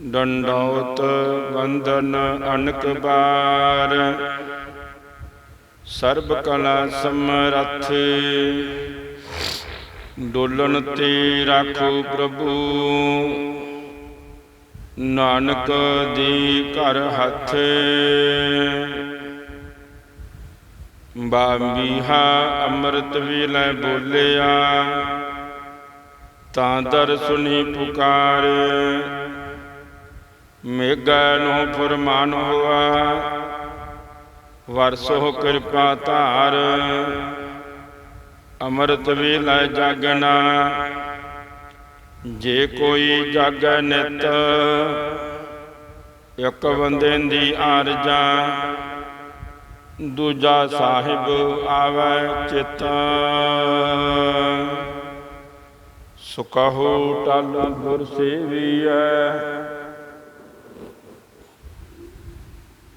ਡੰਡੌਤ ਬੰਧਨ ਅਨਕ ਬਾਰ। ਸਰਬ ਕਲਾ ਸਮਰੱਥ। ਡੋਲਣ ਤੇ ਰਾਖੋ ਪ੍ਰਭੂ। ਨਾਨਕ ਦੀ ਘਰ ਹੱਥ। ਬਾਮੀਹਾ ਅੰਮ੍ਰਿਤ ਵੇਲੇ ਬੋਲਿਆ। ਤਾਂ ਦਰ ਸੁਣੀ ਪੁਕਾਰ। ਮੇਗਾ ਨੂੰ ਫਰਮਾਨ ਹੋਆ ਵਰਸੋ ਕਿਰਪਾ ਧਾਰ, ਅੰਮ੍ਰਿਤ ਵੇਲੇ ਜਾਗਣਾ। ਜੇ ਕੋਈ ਜਾਗੈ ਨਿਤ, ਇੱਕ ਬੰਦੇ ਦੀ ਆਰਜਾ। ਦੂਜਾ ਸਾਹਿਬ ਆਵੈ ਚਿਤ। ਸੁਕਹੁ ਟਲ ਗੁਰ ਸੇਵੀਐ।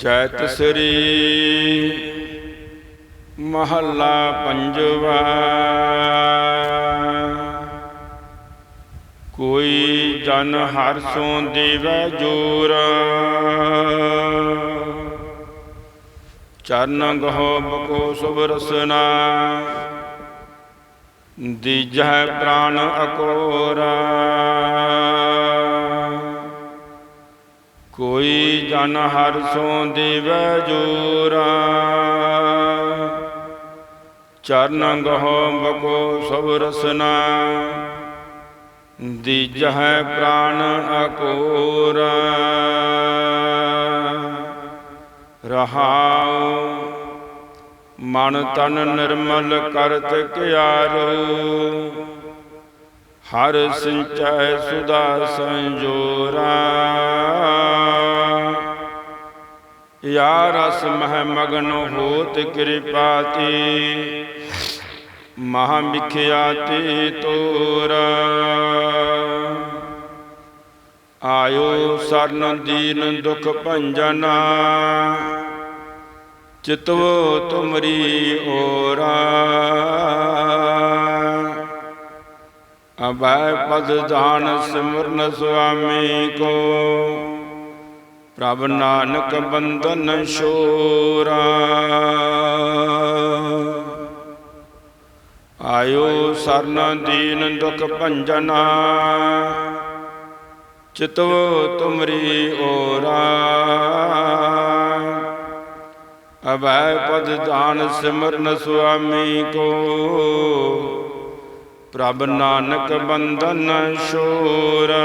ਚੈਤ ਸ੍ਰੀ ਮਹੱਲਾ ਪੰਜਵਾ। ਕੋਈ ਜਨ ਹਰ ਸੋ ਦੇਵੈ ਜੋਰ। ਚਰਨ ਗਹੋ ਬਕੋ ਸੁਭ ਰਸਨਾ। ਦੀਜਹਿ ਪ੍ਰਾਨ ਅਕੋਰਾ। ਕੋਈ ਜਨ ਹਰ ਸੋ ਦੇਵੈ ਜੋਰਾ। ਚਰਨ ਗਹੋ ਬਕੋ ਸਭ ਰਸਨਾ। ਦੀਜਹਿ ਪ੍ਰਾਨ ਅਕੋਰਾ। ਰਹਾਉ ਮਨ ਤਨ ਨਿਰਮਲ ਕਰਤ ਕਿਆਰੋ। ਹਰ ਸਿੰਚੈ ਸੁਦਾ ਸੰਜੋਰਾ। ਯਾ ਰਸ ਮਹਿ ਮਗਨ ਹੋਤ ਕਿਰਪਾਤੀ ਮਹਾ ਮਿਖਿਆਤੀ ਤੋਰਾ। ਆਇਓ ਸਰਨ ਦੀਨ ਦੁਖ ਭੰਜਨਾ। ਚਿਤਵੋ ਤੁਮਰੀ ਓਰਾ ਅਬੈ ਪਦ ਦਾਨ ਸਿਮਰਨ ਸੁਆਮੀ ਕੋ। ਪ੍ਰਭ ਨਾਨਕ ਬੰਧਨ ਸ਼ੋਰਾ ਆਇਓ ਸਰਨ ਦੀਨ ਦੁਖ ਭੰਜਨਾ, ਚਿਤਵ ਤੁਮਰੀ ਓਰਾ। ਅਬੈ ਪਦ ਦਾਨ ਸਿਮਰਨ ਸੁਆਮੀ ਕੋ, ਪ੍ਰਭ ਨਾਨਕ ਬੰਧਨ ਸ਼ੋਰਾ